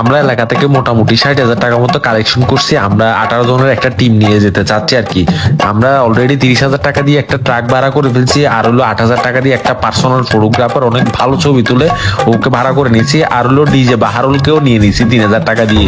আমরা এলাকা থেকে মোটামুটি ষাট হাজার টাকার মতো কালেকশন করছি। আমরা আঠারো জনের একটা টিম নিয়ে যেতে চাচ্ছি আর কি। আমরা অলরেডি তিরিশ হাজার টাকা দিয়ে একটা ট্রাক ভাড়া করে ফেলছি আর হলো আট হাজার টাকা দিয়ে একটা পার্সোনাল ফটোগ্রাফার অনেক ভালো ছবি তুলে ওকে ভাড়া করে নিয়েছি। আর হলো ডিজে বাহারুলকেও নিয়ে নিয়েছি তিন হাজার টাকা দিয়ে।